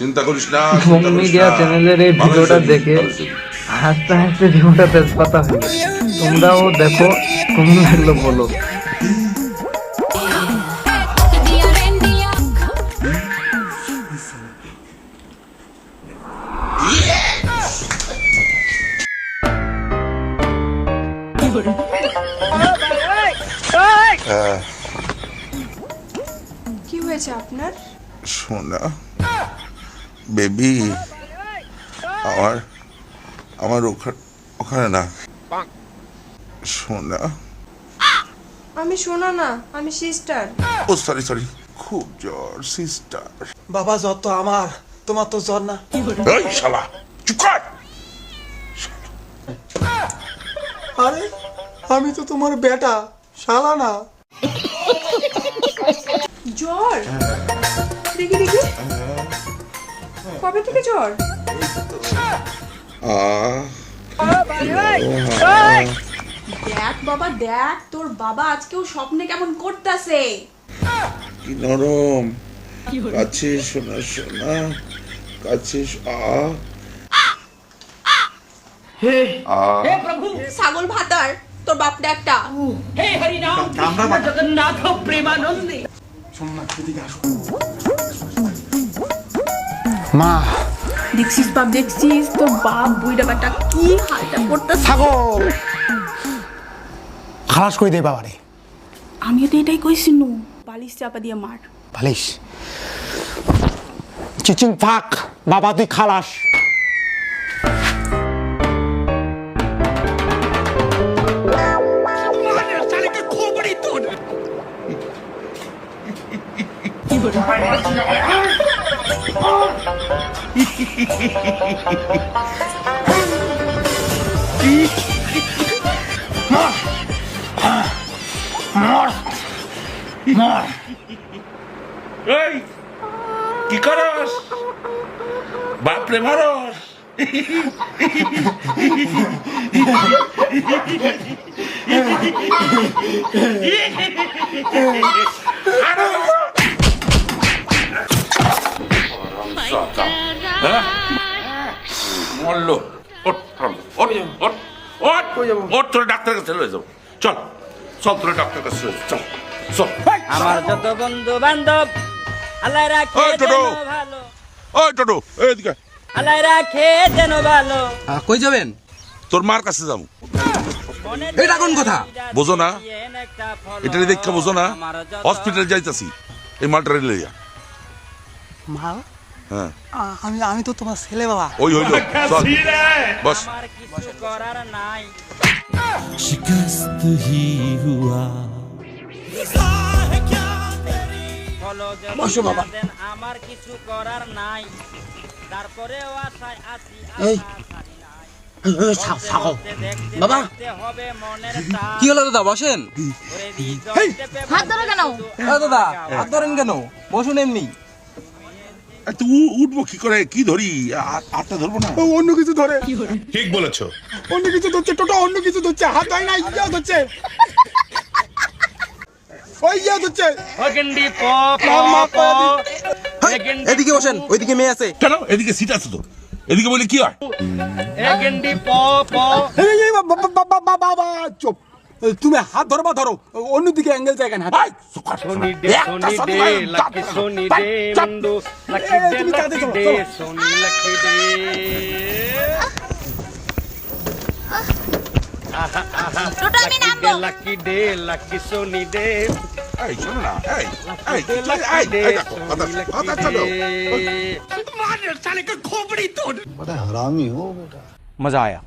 চিন্তা করিস না হোম মিডিয়া চ্যানেলের এই ভিডিওটা দেখে হাসতে হাসতে জীবনটা তেজপাতা হলো তোমরাও দেখো কেমন লাগল বলো। কি হয়েছে আপনার? সোনা। বেবি। আমার আমার ওখানে না। সোনা। আমি শোনা না আমি সিস্টার ও সরি সরি খুব জ্বর সিস্টার বাবা জ্বর তো আমার। তোমার তো জ্বর না। এই শালা চুপ কর! আরে আমি তো তোমার বেটা শালা না। জ্বর? দেখি দেখি। কবে থেকে জ্বর? দেখ বাবা দেখ তোর বাবা আজকেও স্বপ্নে কেমন করতেছে। কি নরম। কাছে সোনা সোনা কাছে আহ ছাগল ভাতার তোর বাপ একটা। মা। দেখছিস বাপ দেখছিস? তোর বাপ বুইটা বাটা কি হালটা করতেছে? ছাগল। খালাস করে দে বাবারে? আমিও তো এটাই কইছি নু বালিশ চাপা দিয়ে মার। ভালিস চিচিং ফাক বাবা তুই খালাস। এই কি করস বাপরে মারস মরলো তোর ডাক্তার কাছে লয়ে চল চল তোর ডাক্তার কাছে লয়ে চল চল। আমার যত বন্ধু বান্ধব আল্লাহ রাখে ওই টোটো। যেন ভালো। ওই টোটো এদিকে আল্লাহ রাখে যেন ভালো। কই যাবেন? তোর মার কাছে যাব। এটা কোন কথা? বোঝো না? এটা দেখে বোঝো না। হসপিটাল যাইতাছি। এই মালটা লইয়া। মা হ্যাঁ। আমি আমি তো তোমার ছেলে বাবা। ওই হইল বস। করার নাই। শিকস্ত হি হুয়া। আমার কিছু করার নাই। আছি বাবা। কি হলো দাদা বসেন? কেন? দাদা ধরেন কেন? বসুন এমনি। তুই উঠবো কি করে? কি ধরি? হাতটা ধরবো না? অন্য কিছু ধরে। ঠিক বলেছ। অন্য কিছু ধরছে টোটো অন্য কিছু ধরছে হাত হয় না ইয়া ধরছে। ওই ইয়া ধরছে। অগেন্ডি প প প। এদিকে বসেন ওইদিকে মেয়ে আছে। কেন? এদিকে সিট আছে তো। এদিকে বলে কি হয়? প প। বাবা চুপ। তুমি হাত ধরো বা ধরো। অন্যদিকে অ্যাঙ্গেল জায়গা না আই, সুকার, সোনি দে সোনি দে লাকি। বন্ধু লাকি। সোনি এই, শোনো না, এই, এই, মজা আয়া